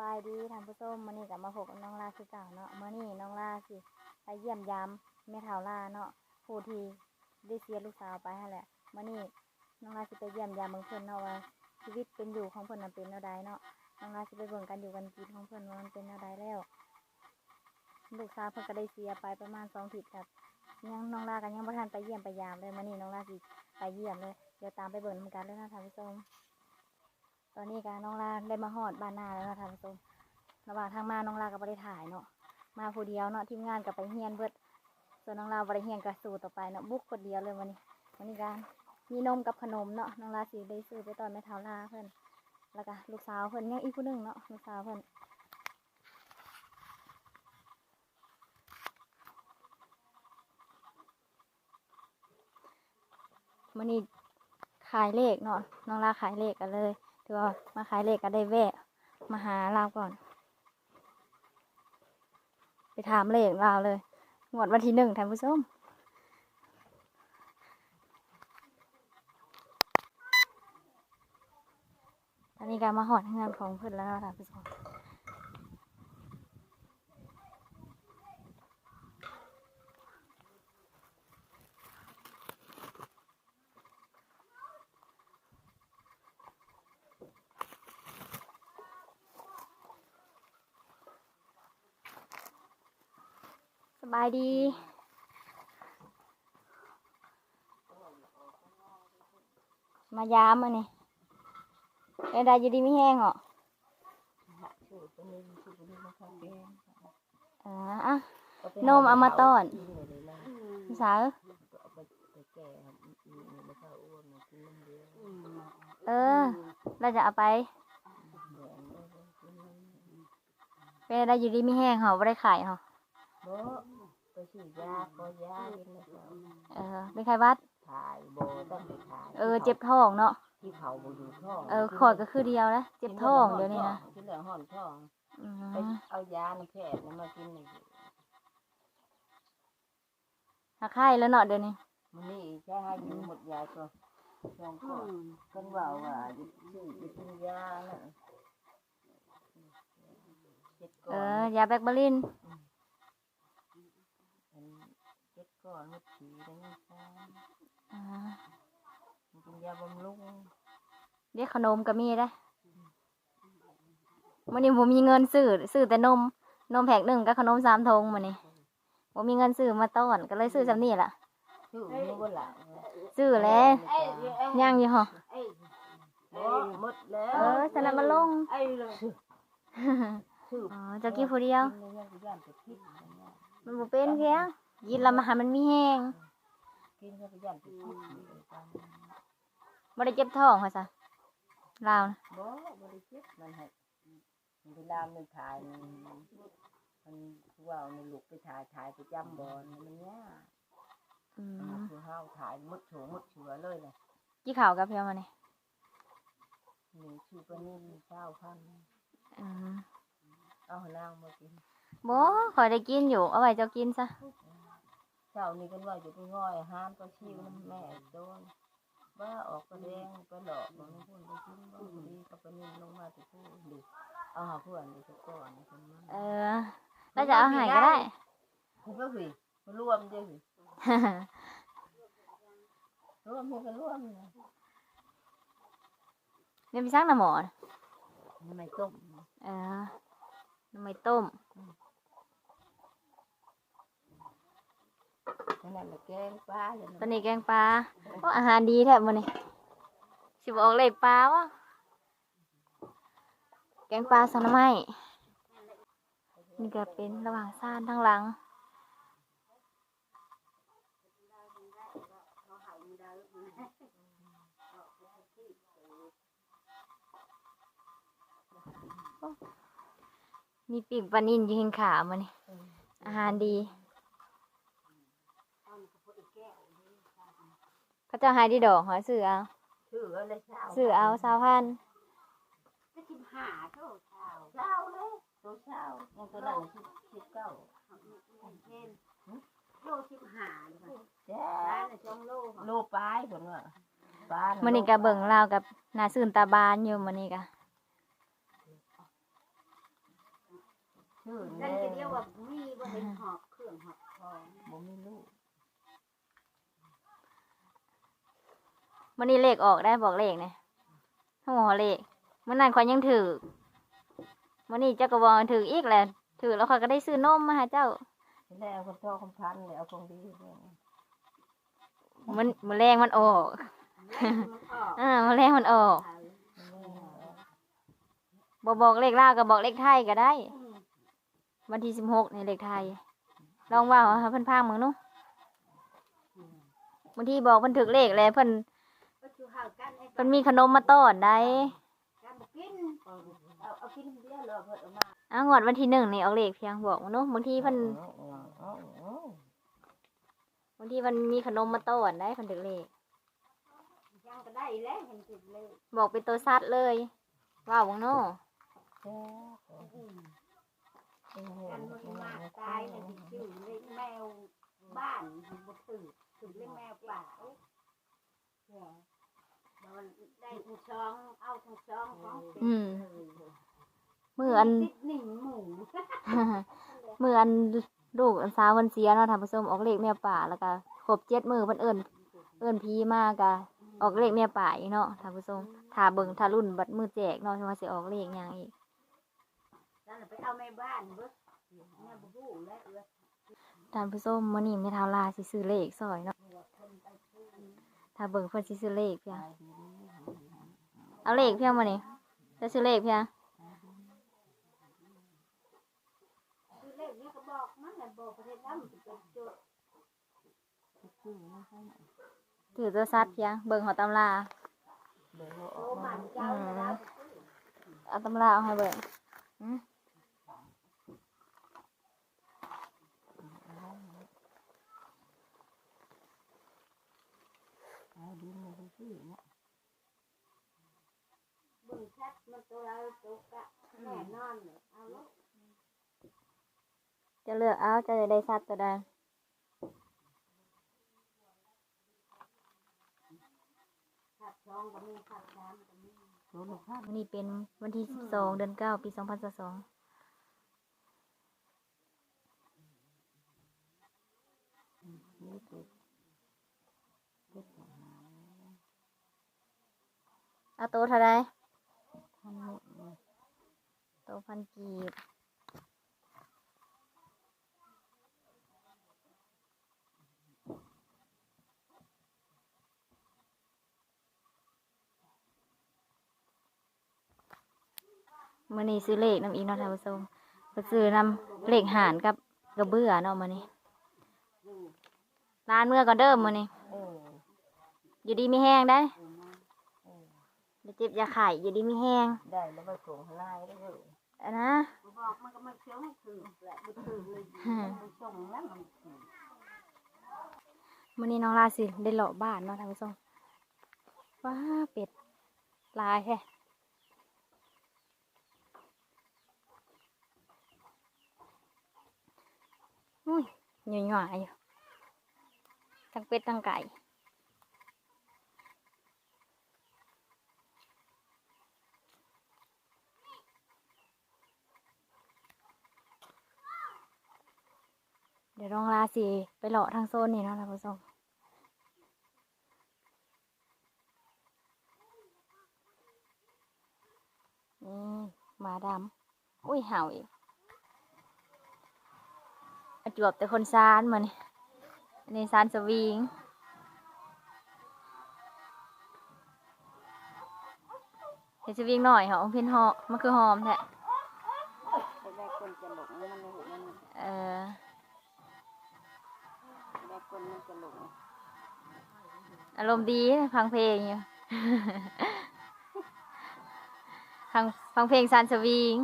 บายดีท่านผู้ชมมื้อนี้ก็มาพบกับน้องลาคือเก่าเนาะมื้อนี้น้องลาสิไปเยี่ยมยามแม่เฒ่าลาเนาะผู้ที่ได้เสียลูกสาวไปหั่นแหละมื้อนี้น้องลาสิไปเยี่ยมยามเบิ่งเพิ่นเนาะว่าชีวิตเป็นอยู่ของเพิ่นน่ะเป็นแนวใดเนาะน้องลาสิไปเบิ่งกันอยู่กันกินของเพิ่นว่ามันเป็นแนวใดแล้ว ลูกสาวเพิ่นก็ได้เสียไปประมาณ2อาทิตย์ครับยังน้องลากันยังบ่ทันไปเยี่ยมไปยามเลยมื้อนี้น้องลาสิไปเยี่ยมเลยเดี๋ยวตามไปเบิ่งนำกันเลยนะท่านผู้ชม ตอนนี้กาน้องลาได้มาฮอดบ้านนาแล้วนาะท่านผู้ชมระหว่างทางมาน้องลาก็บ่ได้ถ่ายเนาะ มาผู้เดียวเนาะทีมงานก็ไปเฮียนเบิด ส่วนน้องลาบ่ได้เฮียนก็สู่ต่อไปเนาะบุกคนเดียวเลยวันนี้วันนี้การมีนมกับขนมเนาะน้องลาสิได้ซื้อไปตอนแม่เฒ่าลาเพิ่อนแล้วก็ลูกสาวเพิ่อนยังอีกผู้หนึ่งเนาะลูกสาวเพิ่อนมื้อนี้ขายเลขเนาะน้องลาขายเลขกันเลย ถือว่ามาขายเลขก็ได้แวะ มาหาเราก่อน ไปถามเลขเราเลย งวดวันที่หนึ่งท่านผู้ชมตอนนี้การมาหอดงานของเพื่อนแล้วค่ะท่านผู้ชม บายดีมายามมาเนี่ยเอ็ดาจะดีไม่แห้งเหรออะนมเอามาต้อนสาวเออ เราจะเอาไปเป็นได้อยู่ดีไม่แห้งเหรอไม่ได้ขายเหรอ ไปฉีดยาก็ยากินแล้วก็เออเป็นใครวัด ถ่ายบ่ต้องไปถ่ายเออ เจ็บท้องเนาะ ที่เขาบ่อยู่ท้องเออขอดก็คือเดียวนะ เจ็บท้องเดี๋ยวนี้นะกินเหลืองห่อนท้องอืไปมเอายาในแพทย์นะมากินนี่หักไข้แล้วเนาะเดี๋ยวนี้ มันนี่ใช่ให้อยู่หมดยาก็ลองก็กันว่าว่าชื่อจะกินยาน่ะเจ็ดก่เออน อยาแบคบาลินเป็นเจ็ด ก้อนเม็ดสีได้ไหมคะอ่ามันเป็นยาบำรุงเรียกขนมก็มีได้วันนี้ผมมีเงินซื้อซื้อแต่นม นมแพ็คหนึ่งกับขนมสามทงมันนี่ผมมีเงินซื้อมาต้อนก็เลยซื้อจำนี่แหละชื่อนี้ว่าหลังซื้อแล้วย่างอยู่หรอหมดแล้วเออสลับมาลงออ๋อจะกินผู้เดียวมันบ่เป็นเพียง กินและมาหามันมีแห้งกินเข้าไปย่านไปพิษบ่ได้เจ็บท้องค่ะซะลาวนะบ่บริจิตมันให้มันเวลามันถ่าย มันมันว่าในลูกไปถ่ายถ่ายประจำบ่อนมันเนี้ยอืมคือเฮาถ่ายมดโฉมดเฉือเลยนะกี่ข่าวกับเพียงมานี่หนึ่งชื่อปลานิ่มเก้าพันอืมเอาหนางมากินบ่ขอยได้กินอยู่ เอาไว้เจ้ากินซะ เช้านี้กันว่าจะไปง่อยห้ามปลาชิวน้ำแม่โดนว่าออกกระแดงกระหลอกมันพูดไปกินบ่ดีกับปนิ่มลงมาติดพูดดิเอาหาเพื่อนดิสักก่อนคนมาเออแล้วจะเอาหายก็ได้คุณก็คือมารวมด้อสิรวมให้กันรวมนะเดี๋ยวไปซักน้ำหมอนะทำไมต้มเออน้ำไม่ต้ม ขนาดละแกงปลาเลยตอนนี้แกงปลาโอ้อาหารดีแท้มื้อนี้สิบออกเลขปลาวะแกงปลาสันไม้นี่ก็เป็นระหว่างซ่านทั้งหลังมีปีกปลานินยู่หิงขามันนี่อาหารดี เขาเจะหายดีดอกหอยซื้อเอาชื่ออะไรเช้าซื้อเอาสาวพันสิบห้าเท่าเช้าเช้าเลยตัวเช้ายังตัวนั้นสิบสิบเก้าโลสิบห้าเลยค่ะแจ้ร้านละสองโลค่ะโลปลายคนว่าปลามันนี่กะเบิ่งลาวกับหนาซื่นตาบานอยู่มันนี่กะชื่อนั่แน่นก็เดียวว่ามีว่าเป็นหอบเครื่องหอบของบ่มีลูก มันนี่เลขออกได้บอกเลขเนี่ยหัวเลขมันนั่นคอยยังถือมันนี่เจ้ากระบอกถืออีกแหละถือแล้วคอยก็ได้ซื้อนมมาหาเจ้าแล้วเอาคนโตคนพันแล้วเอาของดีเนี่ยมันมันแรงมันออกมันออกอ่ามันแรงมันออกมันไม่หาบอกบอกเลขลาวกับบอกเลขไทยก็ได้ วันที่สิบหกในเลขไทย ลองว่าเอาให้เพิ่นพางมึงเนู้บางทีบอกเพิ่นถึกเลขแล้วเพิ่นก็คือ หากันมีขนมมาต้อนได้กากินเอาเอากินเดียวเลยเพิ่นเอามาอ้าวงวดวันที่หนึ่งนี่ออกเลขเพียงบอกเนู้บางทีเพิ่นบางทีมันมีขนมมาต้อนได้พิ่นถึกเลขยังก็ได้แล้วเห็นติดเลยบอกเป็นตัวซัดเลยว้าวมึงเนู้แซ่บอืมโอ้โหกันมันมาตายเลยชื่อเลยแมวบ้านบ่ตื่นถึงเลี้ยแมวป่า ได้ทั้งช่องเอาทั้งช่องของอืมมืออัน ติดหนึ่งหมูมืออันลูกอันสาวเพิ่นเสียเนาะท่านผู้ชมออกเลขแม่ป่าแล้วก็ครบเจ็ดมือเพิ่นเอิ้นเอิ้นพีมากะออกเลขแม่ป่าอีกเนาะท่านผู้ชมถ้าเบิ่งถ้ารุ่นบัดมือแจกเนาะว่าสิออกเลขหยังอีกนั่นน่ะไปเอาแม่บ้านเบิดแม่บ่ฮู้แล้วเออท่านผู้ชมมื้อนี้แม่ทาวลาสิซื้อเลขซอยเนาะ ถ้าเบิ่งเพิ่นสิซื้อเลขเพียงเอาเลขเพียงมื้อนี้จะซื้อเลขเพียงคือเลขนี้ก็บอกมันน่ะบอกประเทศดำสิเป็นโจทย์ถือตัวซัดเพียงเบิ่งเหัวตำราเดี๋ยวเอาอโอ้อกมัมานเจ้าน่ะนะเอาตำราเอาให้เบิ่งอืม เอาดินมาดูสิเนาะ เบิ่งชัด มันตัวเราตกอะแน่นอนเลยเอาลูกจะเลือกเอาจะได้ซัดตัวใดขัดช่องก็มีขัดชามก็มีรู้หรือเปล่าวันนี้เป็นวันที่12เดือน9ปี2022นี่ติดติดเอาโตวเท่าใด ทั้งหมดเลยโตวพันกีบมื่อนี้ซื้อเลขน้ำอีกเนาะท่านผู้ชมไปซื้อนำเลขหารกับกระเบื้อเนาะมื่อนี้ร้านเมื่อก่อนเดิมมื่อนี้เอออยู่ดีมีแห้งได้ อย่าเจ็บอย่าไข่อยู่ดีมีแห้งได้แล้วไปส่งให้นายได้เลยอันนะบอกมันก็ไม่เชื่อให้ถือแหละบ่ถือเลยมันส่งแล้วมันถือมื่อนี้น้องลาสิได้เลาะบ้านเนาะท่านผู้ชมว้าเป็ดลายแค่อุ้ยหน่อยหน่อยอยู่ทั้งเป็ดทั้งไก่ เดี๋ยวน้องลาสิไปเลาะทางโซนนี่เนาะท่านผู้ชมนี่หมาดำอุ้ยเห่าอีกมาจวบแต่คนซานมานี่อันนี้ซานสวิงเห็นสวิงหน่อยเหรอเพี้ยนหอมมันคือหอมแท้ได้คนจะหลงมันเลยมันเออได้คนมัน จะหลงอารมณ์ดีฟังเพลงอยู่ ฟังฟังเพลงซานสวิง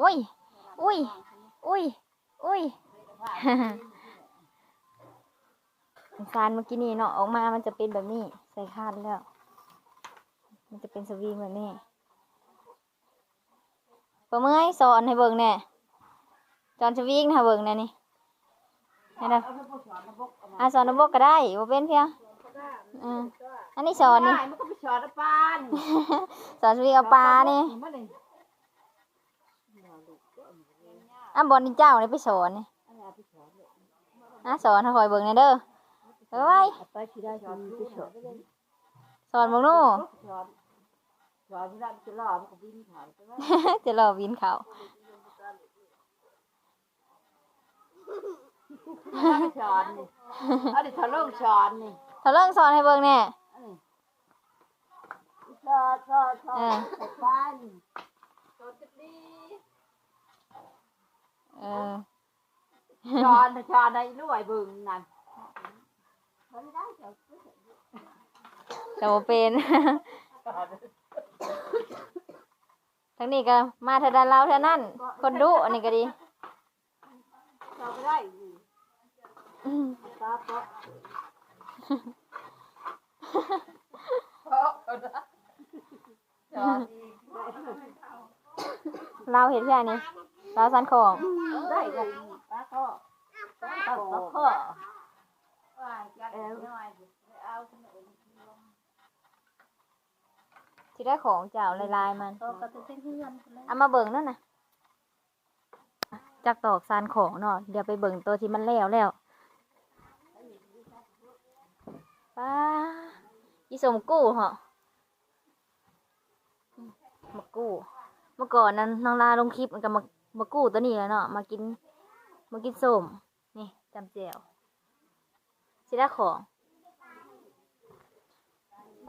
อุ้ย อุ้ย อุ้ย อุ้ยซานเมื่อกี้นี่เนาะออกมามันจะเป็นแบบนี้ ใส่คาดแล้ว มันจะเป็นสวิงแบบนี้ปะเมื่อยสอนให้เบิ่งแหน่จอนสวิงให้เบิ่งแหน่นี่ให้นะอะสอนระบบก็ได้บ่เป็นเพียงอืมอันนี้สอนนี่ได้มันก็ไปสอนปานสอนวิเอาปลานี่มันนี่อะบอลนี่เจ้านี่ไปสอนนี่อะสอนให้คอยเบิ่งหน่อยเด้อเอ้ยไปที่ได้สอนไปสอนสอนเบิ่งหนู่ สอนสอนที่ได้จะรอมันก็วิ่งผ่านใช่ไหมจะรอวินเขาสอนนี่เอาดิทะลุสอนนี่ถ้าเริ่มสอนให้เบิ่งแน่สอนสอนสอนบ้านเออสอนสอนในรวยบึงนั่นไม่ได้เจะบ่เป็น ทั้งนี้ก็มาเท่าใดเราเท่านั้น คนดุอันนี้ก็ดีสอนไม่ได้อืมตาเพาะเราเห็นแค่นี้เราสันของได้เลยป้าก็ป้าก็ข้อเอว ที่ได้ของเจ้าลายๆมันก็ก็จะเส้นเพื่อนเอามาเบิ่งนั่นน่ะจากตอกซานของเนาะเดี๋ยวไปเบิ่งตัวที่มันแล้วแล้วป้าอีสมกู้เหรออืมมากู้ เมื่อก่อนนั้นน้องลาลงคลิปมันก็มามากู้ตัวนี้แหล้วเนาะมากินมากินส้มนี่จำเจียวสิได้ของ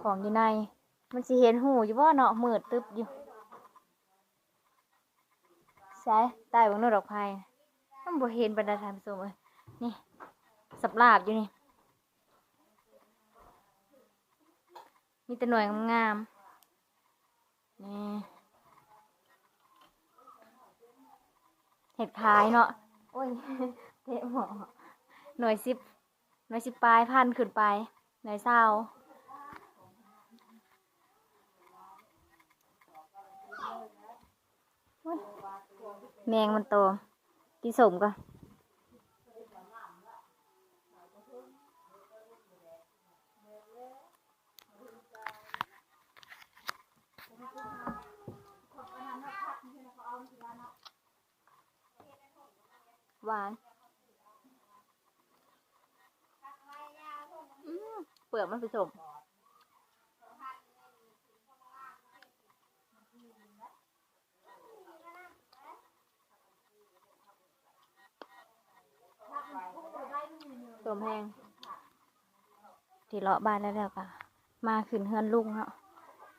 ของอยู่ใน มันสิเห็นหูอยู่ว่เนาะมืดตึบอยู่ใช่ใต้บนนู้นดอกไผ่มันบ่เห็นบรรดาทานผู้ชมเอ้ยนี่สับลาบอยู่นี่ มีแต่หน่วยงามๆนี่เห็ดขายเนาะ โอ้ยเทะหมอหน่วยสิบหน่วยสิบปลายพันขึ้นไป หน่วยเศร้า แมงมันโตกินสมก่อนหวานเปลือกมันผสมสมแห้ง ที่เลาะบ้านแล้วแล้วก็มาขึ้นเฮือนลุงเนาะ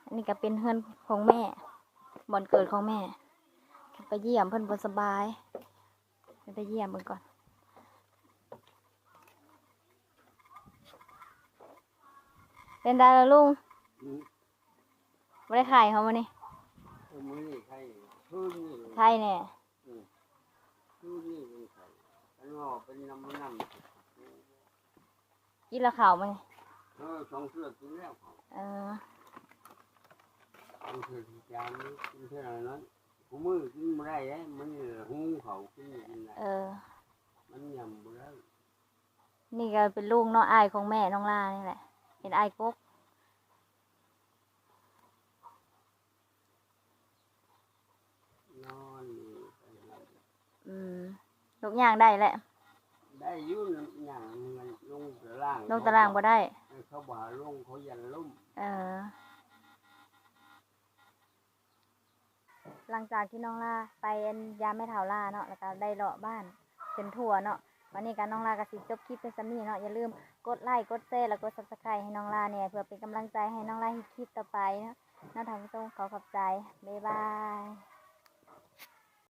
อันนี้ก็เป็นเฮือนของแม่บ่อนเกิดของแม่ ไปเยี่ยมเพิ่นบ่สบายไปเยี่ยมเพิ่นก่อนเป็นได้แล้วลุงอืมไม่ได้ขายเขามานี่เอามือนี่ใครชื่อนี่ใช่แน่ชื่อนี่เป็นใครอันว่าเป็นน้ำมันน้ำกินและข่าวมานี่ เออสองเสื้อกินแล้วเขาเออเอาเสื้อที่จานนี้กินเท่านั้นผมมือกินไม่ได้เลยมันนี่หูเขากินกินได้เออ มันยำไม่ได้นี่ก็เป็นลูกเน้องอายของแม่น้องลานี่แหละ เป็นอายกกนอนอยู่ไปนั่นอืมลูกย่างได้แหละ ได้อยุ่นอย่างเงินลงตารางลงตารางบ่ได้ เขาบ่าลงเขายันลุ่มเออ หลังจากที่น้องลาไปอันยามแม่เฒ่าลาเนาะแล้วก็ได้เลาะบ้านเป็นทั่วเนาะวันนี้การน้องลาก็สิจบคลิปเป็นซัมนี่เนาะอย่าลืมกดไลค์กดแชร์แล้วกด subscribe ให้น้องลาเนี่ยเพื่อเป็นกำลังใจให้น้องลาให้คลิปต่อไปเนาะน้าทางผู้ชมขอขอบใจบ๊ายบาย